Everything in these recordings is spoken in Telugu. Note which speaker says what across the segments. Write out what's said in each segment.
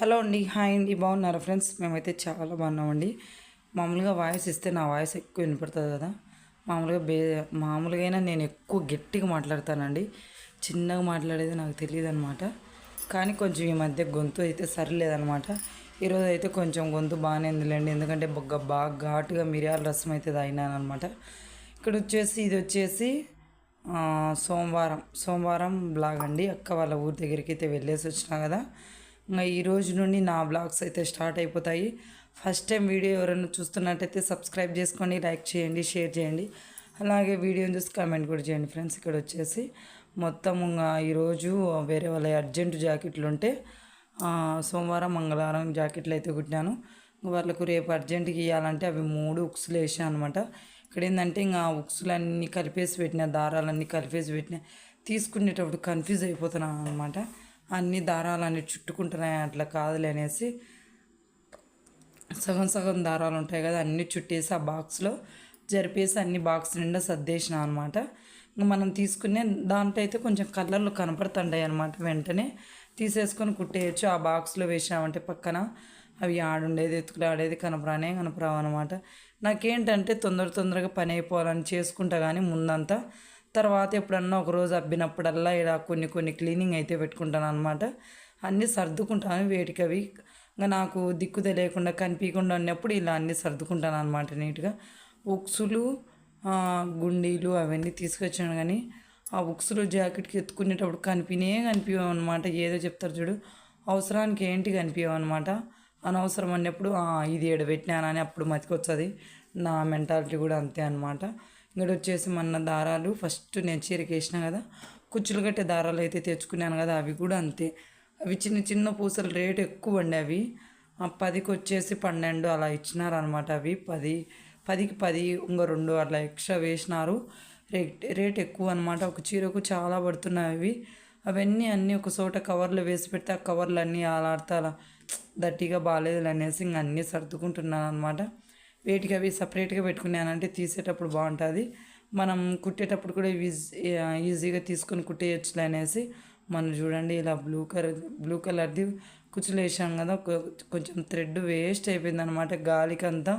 Speaker 1: హలో అండి హాయ్ అండి బాగున్నారా ఫ్రెండ్స్? మేమైతే చాలా బాగున్నామండి. మామూలుగా వాయిస్ ఇస్తే నా వాయిస్ ఎక్కువ వినపడుతుంది కదా. మామూలుగా బే మామూలుగా అయినా నేను ఎక్కువ గట్టిగా మాట్లాడతానండి. చిన్నగా మాట్లాడేది నాకు తెలియదు అనమాట కానీ కొంచెం ఈ మధ్య గొంతు అయితే సరిలేదనమాట. ఈరోజు అయితే కొంచెం గొంతు బాగానే ఉందిలేండి. ఎందుకంటే బొగ్గ బాగా ఘాటుగా మిరియాల రసం అయితే తాగినానమాట అనమాట ఇక్కడ వచ్చేసి ఇది వచ్చేసి సోమవారం. సోమవారం బ్లాగ్ అండి అక్క వాళ్ళ ఊరి దగ్గరికి అయితే వెళ్ళేసి వచ్చినా కదా. ఇంకా ఈ రోజు నుండి నా బ్లాగ్స్ అయితే స్టార్ట్ అయిపోతాయి. ఫస్ట్ టైం వీడియో ఎవరైనా చూస్తున్నట్టయితే సబ్స్క్రైబ్ చేసుకోండి లైక్ చేయండి షేర్ చేయండి. అలాగే వీడియోని చూసి కామెంట్ కూడా చేయండి ఫ్రెండ్స్ ఇక్కడ వచ్చేసి మొత్తం ఇంకా ఈరోజు వేరే వాళ్ళ అర్జెంట్ జాకెట్లు ఉంటే సోమవారం మంగళవారం జాకెట్లు అయితే కుట్టినాను. వాళ్ళకు రేపు అర్జెంటుకి ఇవ్వాలంటే అవి మూడు ఉక్సులు వేసాను అనమాట ఇక్కడ ఏంటంటే ఇంకా ఉక్సులన్నీ కలిపేసి పెట్టిన దారాలన్నీ కలిపేసి పెట్టిన తీసుకునేటప్పుడు కన్ఫ్యూజ్ అయిపోతున్నాను అనమాట అన్ని దారాలన్నీ చుట్టుకుంటున్నాయి అట్లా కాదులే అనేసి సగం సగం దారాలు ఉంటాయి కదా అన్నీ చుట్టేసి ఆ బాక్స్లో జరిపేసి అన్ని బాక్స్ నిండా సర్దేసిన అనమాట ఇంకా మనం తీసుకునే దాంట్లో అయితే కొంచెం కలర్లు కనపడుతుంటాయి అనమాట వెంటనే. తీసేసుకొని కుట్టేయచ్చు. ఆ బాక్స్లో వేసామంటే పక్కన అవి ఆడుండేది ఎత్తుకులాడేది కనపరానే కనపరావు అనమాట నాకేంటంటే తొందర తొందరగా పని అయిపోవాలని చేసుకుంటా కానీ ముందంతా తర్వాత ఎప్పుడన్నా ఒక రోజు అబ్బినప్పుడల్లా ఇలా కొన్ని కొన్ని క్లీనింగ్ అయితే పెట్టుకుంటాను అనమాట అన్నీ సర్దుకుంటాను వేటికి అవి. ఇంకా నాకు దిక్కు తెలియకుండా కనిపించకుండా ఉన్నప్పుడు ఇలా అన్నీ సర్దుకుంటాను అనమాట నీట్గా. ఉక్సులు గుండీలు అవన్నీ తీసుకొచ్చాను కానీ ఆ ఉక్సులు జాకెట్కి ఎత్తుకునేటప్పుడు కనిపినే కనిపించవు అనమాట ఏదో చెప్తారు చూడు అవసరానికి ఏంటి కనిపించవు అనమాట అనవసరం అన్నప్పుడు ఇది ఎడబెట్టినానని అప్పుడు మతికొచ్చది నా మెంటాలిటీ కూడా అంతే అనమాట ఇక్కడ వచ్చేసి మన దారాలు ఫస్ట్ నేను చీరకి వేసిన కదా కుచ్చులు కట్టే దారాలు అయితే తెచ్చుకున్నాను కదా అవి కూడా అంతే. అవి చిన్న చిన్న పూసలు రేటు ఎక్కువ అండి అవి. ఆ పదికి వచ్చేసి పన్నెండు అలా ఇచ్చినారు అనమాట అవి. పది పదికి పది ఇంకో రెండు అట్లా ఎక్స్ట్రా వేసినారు. రేట్ రేట్ ఎక్కువ అనమాట ఒక చీరకు చాలా పడుతున్నాయి అవి. అవన్నీ అన్నీ ఒక చోట కవర్లో వేసి పెడితే ఆ కవర్లు అన్నీ ఆలాడితే అలా దట్టిగా బాగాలేదు అనేసి ఇంక అన్నీ సర్దుకుంటున్నాను అనమాట వేటికి అవి సపరేట్గా పెట్టుకున్నానంటే తీసేటప్పుడు బాగుంటుంది. మనం కుట్టేటప్పుడు కూడా ఈజీ ఈజీగా తీసుకొని కుట్టేయచ్చులే అనేసి మనం చూడండి ఇలా బ్లూ కలర్ బ్లూ కలర్ది కుచ్చులు వేసాం కదా కొంచెం థ్రెడ్ వేస్ట్ అయిపోయింది అనమాట గాలికి అంతా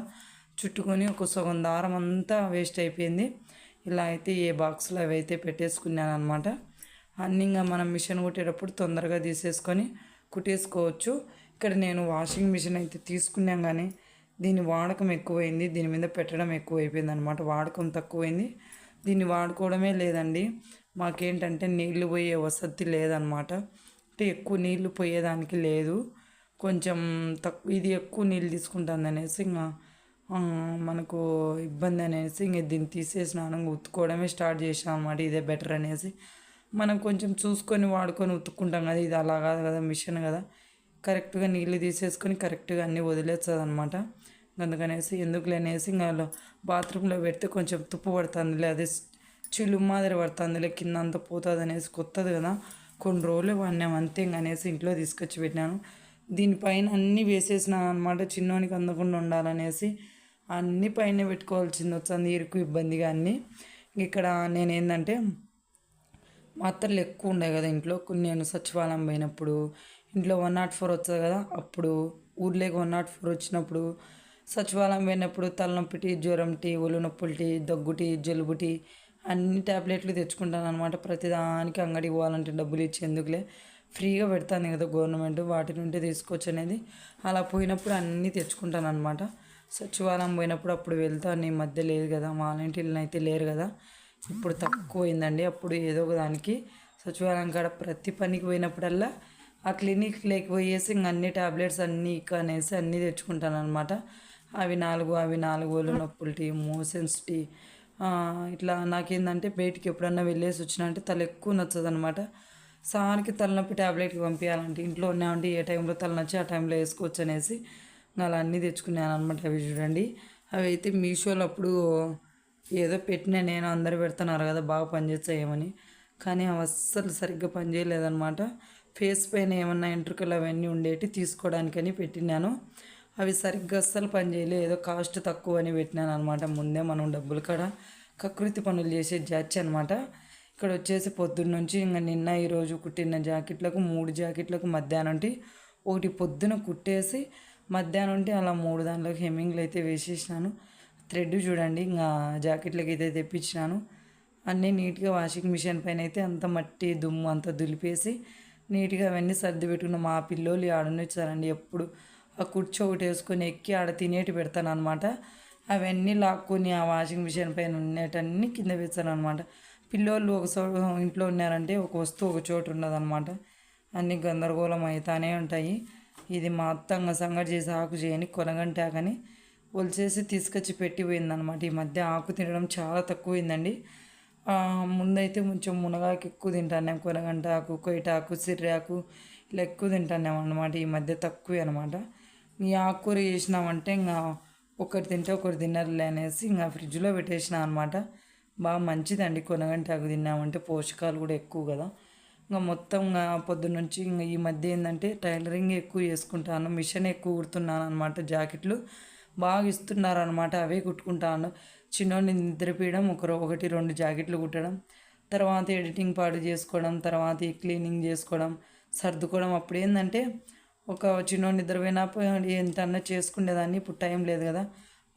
Speaker 1: చుట్టుకొని ఒక సగం దారం అంతా వేస్ట్ అయిపోయింది. ఇలా అయితే ఏ బాక్స్లో అవి అయితే పెట్టేసుకున్నాను అనమాట అన్నీ ఇంకా మనం మిషన్ కుట్టేటప్పుడు తొందరగా తీసేసుకొని కుట్టేసుకోవచ్చు. ఇక్కడ నేను వాషింగ్ మిషన్ అయితే తీసుకున్నాం కానీ దీని వాడకం ఎక్కువైంది దీని మీద పెట్టడం ఎక్కువైపోయింది అనమాట వాడకం తక్కువైంది. దీన్ని వాడుకోవడమే లేదండి. మాకేంటంటే నీళ్ళు పోయే వసతి లేదనమాట అంటే ఎక్కువ నీళ్ళు పోయేదానికి లేదు. కొంచెం తక్కువ ఇది ఎక్కువ నీళ్ళు తీసుకుంటుంది అనేసి ఇంకా మనకు ఇబ్బంది అనేసి ఇంక దీన్ని తీసేసినాను ఇంక ఉతుక్కోవడమే స్టార్ట్ చేసాం అనమాట ఇదే బెటర్ అనేసి. మనం కొంచెం చూసుకొని వాడుకొని ఉతుక్కుంటాం కదా ఇది అలా కాదు కదా మిషన్ కదా. కరెక్ట్గా నీళ్ళు తీసేసుకొని కరెక్ట్గా అన్నీ వదిలేస్తుంది అనమాట అందుకనేసి ఎందుకు లేనేసి ఇంకా బాత్రూంలో పెడితే కొంచెం తుప్పు పడుతుందిలే అదే చిల్లు మాదిరి పడుతుందిలే కింద అంతా పోతుంది అనేసి కొత్తది కదా. కొన్ని రోజులు వాడినాం అంతే అనేసి ఇంట్లో తీసుకొచ్చి పెట్టినాను. దీనిపైన అన్నీ వేసేసినాను అనమాట చిన్నోనికి అందకుండా ఉండాలనేసి. అన్ని పైన పెట్టుకోవాల్సింది వచ్చింది ఇరుకు ఇబ్బందిగా అన్నీ. ఇక్కడ నేను ఏంటంటే మాత్రలు ఎక్కువ ఉండే కదా ఇంట్లో. కొన్ని నేను సచివాలయం పోయినప్పుడు ఇంట్లో వన్ నాట్ ఫోర్ వచ్చేది కదా అప్పుడు ఊర్లోకి వన్ నాట్ ఫోర్ వచ్చినప్పుడు సచివాలయం పోయినప్పుడు తలనొప్పి టీ జ్వరం టీ ఒళ్ళు నొప్పులు టీ దగ్గు టీ జలుబు టీ అన్ని ట్యాబ్లెట్లు తెచ్చుకుంటాను అనమాట ప్రతిదానికి అంగడికి పోవాలంటే డబ్బులు ఇచ్చేందుకులే. ఫ్రీగా పెడతాను కదా గవర్నమెంట్ వాటి నుండి తీసుకోవచ్చు అనేది. అలా పోయినప్పుడు అన్నీ తెచ్చుకుంటాను అనమాట సచివాలయం పోయినప్పుడు అప్పుడు వెళ్తాను ఈ మధ్య లేదు కదా మా ఇంటిలో అయితే లేరు కదా. ఇప్పుడు తక్కువైందండి. అప్పుడు ఏదో ఒక దానికి సచివాలయం కాడ ప్రతి పనికి పోయినప్పుడల్లా ఆ క్లినిక్ లేకపోయేసి ఇంక అన్ని టాబ్లెట్స్ అన్నీ ఇక అనేసి అన్నీ తెచ్చుకుంటాను అనమాట అవి నాలుగు అవి నాలుగు ఒళ్ళు నొప్పులు టీ మోషన్స్ టీ. ఇట్లా నాకేందంటే బయటికి ఎప్పుడన్నా వెళ్ళేసి వచ్చినా అంటే తల ఎక్కువ నచ్చదు అనమాట సార్కి తలనొప్పి ట్యాబ్లెట్కి పంపించాలంటే ఇంట్లో ఉన్నామంటే ఏ టైంలో తలనొచ్చి ఆ టైంలో వేసుకోవచ్చు అనేసి అలా అన్నీ తెచ్చుకున్నాను అనమాట అవి చూడండి. అవి అయితే మీషోలో అప్పుడు ఏదో పెట్టిన నేను అందరు పెడుతున్నారు కదా బాగా పనిచేస్తాయేమని. కానీ అవి అస్సలు సరిగ్గా పనిచేయలేదన్నమాట. ఫేస్ పైన ఏమన్నా ఎంట్రుకలు అవన్నీ ఉండేటి తీసుకోవడానికని పెట్టినాను అవి సరిగ్గా అస్సలు పనిచేయలేదు ఏదో కాస్ట్ తక్కువ అని పెట్టినాను అనమాట ముందే మనం డబ్బులు కాడ కకృతి పనులు చేసే జాచి అనమాట ఇక్కడ వచ్చేసి పొద్దున్న నుంచి ఇంకా నిన్న ఈరోజు కుట్టిన జాకెట్లకు మూడు జాకెట్లకు మధ్యాహ్నం ఒకటి పొద్దున కుట్టేసి మధ్యాహ్నం ఉంటే అలా మూడు దాంట్లో హెమ్మింగ్లు అయితే వేసేసినాను. థ్రెడ్ చూడండి ఇంకా జాకెట్లకి అయితే తెప్పించినాను. అన్నీ నీట్గా వాషింగ్ మిషన్ పైన అయితే అంత మట్టి దుమ్ము అంతా దులిపేసి నీట్గా అవన్నీ సర్ది పెట్టుకున్న మా పిల్లోళ్ళు ఆడనిచ్చారండి ఎప్పుడు ఆ కుర్చీ ఒకటి వేసుకొని ఎక్కి ఆడ తినేటి పెడతాను అనమాట అవన్నీ లాక్కొని ఆ వాషింగ్ మిషన్ పైన ఉండేటన్నీ కింద వేస్తాను అనమాట పిల్లోళ్ళు ఒక ఇంట్లో ఉన్నారంటే ఒక వస్తువు ఒక చోటు ఉండదన్నమాట అన్నీ గందరగోళం అవుతానే ఉంటాయి. ఇది మా అత్తంగా సంగటి చేసి ఆకు చేయని కొనగంటాకని ఒలిచేసి తీసుకొచ్చి పెట్టి పోయిందనమాట ఈ మధ్య ఆకు తినడం చాలా తక్కువైందండి. ముందైతే కొంచెం మునగాకు ఎక్కువ తింటాను కొనగంట ఆకు కొయిటాకు సిర్రాకు ఇలా ఎక్కువ తింటాను అనమాట ఈ మధ్య తక్కువే అనమాట ఈ ఆకుకూర చేసినామంటే ఇంకా ఒకటి తింటే ఒకటి తిన్నర్లే అనేసి ఇంకా ఫ్రిడ్జ్లో పెట్టేసిన అనమాట బాగా మంచిదండి కొనగంట అవి తిన్నామంటే పోషకాలు కూడా ఎక్కువ కదా. ఇంకా మొత్తం ఇంకా పొద్దున్న నుంచి ఇంకా ఈ మధ్య ఏంటంటే టైలరింగ్ ఎక్కువ చేసుకుంటాను మిషన్ ఎక్కువ కుడుతున్నాను అనమాట జాకెట్లు బాగా ఇస్తున్నారు అనమాట అవే కుట్టుకుంటాను. చిన్నోడిని నిద్రపీయడం ఒక ఒకటి రెండు జాకెట్లు కుట్టడం తర్వాత ఎడిటింగ్ పాడు చేసుకోవడం తర్వాత క్లీనింగ్ చేసుకోవడం సర్దుకోవడం. అప్పుడు ఏంటంటే ఒక చిన్న నిద్రపోయినా పోయి ఎంత అన్నా చేసుకునేదాన్ని ఇప్పుడు టైం లేదు కదా.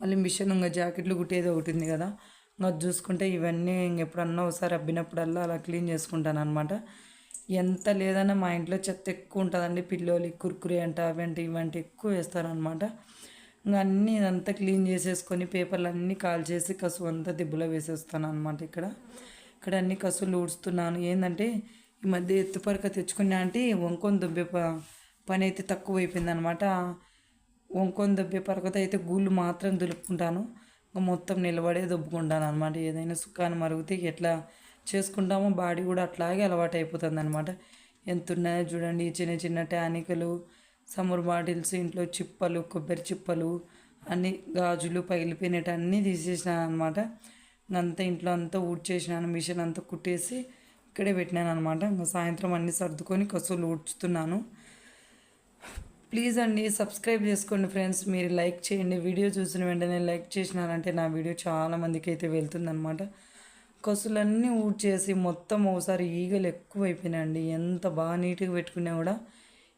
Speaker 1: మళ్ళీ మిషన్ ఇంకా జాకెట్లు కుట్టేది ఒకటి ఉంది కదా. ఇంకా చూసుకుంటే ఇవన్నీ ఇంకెప్పుడన్నా ఒకసారి అబ్బినప్పుడల్లా అలా క్లీన్ చేసుకుంటాను అనమాట ఎంత లేదన్నా మా ఇంట్లో చెత్త ఎక్కువ ఉంటుందండి. పిల్లోలు కుర్కురే అంట అవంటి ఇవంటి ఎక్కువ వేస్తారనమాట ఇంకా అన్నీ ఇదంతా క్లీన్ చేసేసుకొని పేపర్లు అన్నీ కాల్ చేసి కసువు అంతా దిబ్బలో వేసేస్తాను అనమాట ఇక్కడ. ఇక్కడ అన్ని కసువులు ఊడుస్తున్నాను. ఏంటంటే ఈ మధ్య ఎత్తుపరక తెచ్చుకున్నా అంటే వంకొని దుబ్బే ప పని అయితే తక్కువ అయిపోయింది అనమాట వంకొని దుబ్బే పరకతో అయితే గూళ్ళు మాత్రం దులుపుకుంటాను. మొత్తం నిలబడే దుబ్బుకుంటాను అనమాట ఏదైనా సుఖాన్ని మరుగుతే ఎట్లా చేసుకుంటామో బాడీ కూడా అట్లాగే అలవాటు అయిపోతుంది అనమాట ఎంత ఉన్నాయో చూడండి చిన్న చిన్న టానికలు సమ్మర్ బాటిల్స్ ఇంట్లో చిప్పలు కొబ్బరి చిప్పలు అన్ని గాజులు పగిలిపోయినట్టు అన్నీ తీసేసినాను అనమాట అంతా ఇంట్లో అంతా ఊడ్చేసినాను మిషన్ అంతా కుట్టేసి ఇక్కడే పెట్టినాను అనమాట ఇంకా సాయంత్రం అన్నీ సర్దుకొని కసులు ఊడ్చుతున్నాను. ప్లీజ్ అండి సబ్స్క్రైబ్ చేసుకోండి ఫ్రెండ్స్. మీరు లైక్ చేయండి. వీడియో చూసిన వెంటనే లైక్ చేసినారంటే నా వీడియో చాలామందికి అయితే వెళ్తుందనమాట కసులన్నీ ఊడ్చేసి మొత్తం ఒకసారి ఈగలు ఎక్కువ అయిపోయినాయండి ఎంత బాగా నీట్గా పెట్టుకున్నా కూడా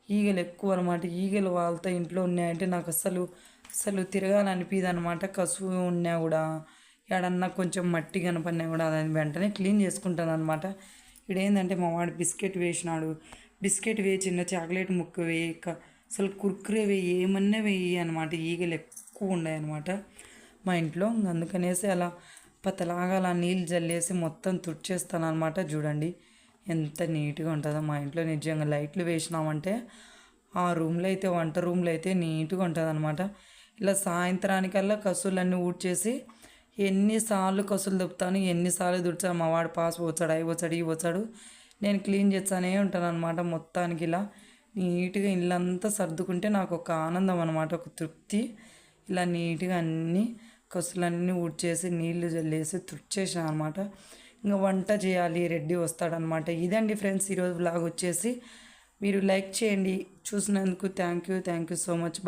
Speaker 1: ఈగలు ఎక్కువ అనమాట ఈగలు వాళ్ళతో ఇంట్లో ఉన్నాయంటే నాకు అసలు అసలు తిరగాలనిపిది అనమాట కసువు ఉన్నా కూడా ఎడన్నా కొంచెం మట్టి కనపడినా కూడా దాన్ని వెంటనే క్లీన్ చేసుకుంటాను అనమాట ఇడేందంటే మా వాడు బిస్కెట్ వేసినాడు. బిస్కెట్ వేసిన చాక్లెట్ ముక్క వేయి అసలు కుర్కురే వేయి ఏమన్నా వేయి అనమాట ఈగలు ఎక్కువ ఉన్నాయి అనమాట మా ఇంట్లో. అందుకనేసి అలా పతలాగా అలా నీళ్ళు జల్లేసి మొత్తం తుడిచేస్తాను అనమాట చూడండి. ఎంత నీట్గా ఉంటుందో మా ఇంట్లో నిజంగా లైట్లు వేసినామంటే ఆ రూమ్లో అయితే వంట రూమ్లో అయితే నీట్గా ఉంటుంది అనమాట ఇలా సాయంత్రానికల్లా కసులన్నీ ఊడ్చేసి ఎన్నిసార్లు కసులు దుప్పుతాను ఎన్నిసార్లు దుడిచాను మా వాడు పాస్ పోచాడు అవి పోచాడు ఇవి పోచాడు నేను క్లీన్ చేస్తానే ఉంటాను అనమాట మొత్తానికి ఇలా. నీట్గా ఇల్లంతా సర్దుకుంటే నాకు ఒక ఆనందం అనమాట ఒక తృప్తి. ఇలా నీట్గా అన్నీ కసులన్నీ ఊడ్చేసి నీళ్ళు జల్లేసి తుడిచేసాను అనమాట ఇంకా వంట చేయాలి రెడ్డి వస్తాడనమాట. ఇదండి ఫ్రెండ్స్ ఈరోజు బ్లాగ్ వచ్చేసి మీరు లైక్ చేయండి. చూసినందుకు thank you thank you so much.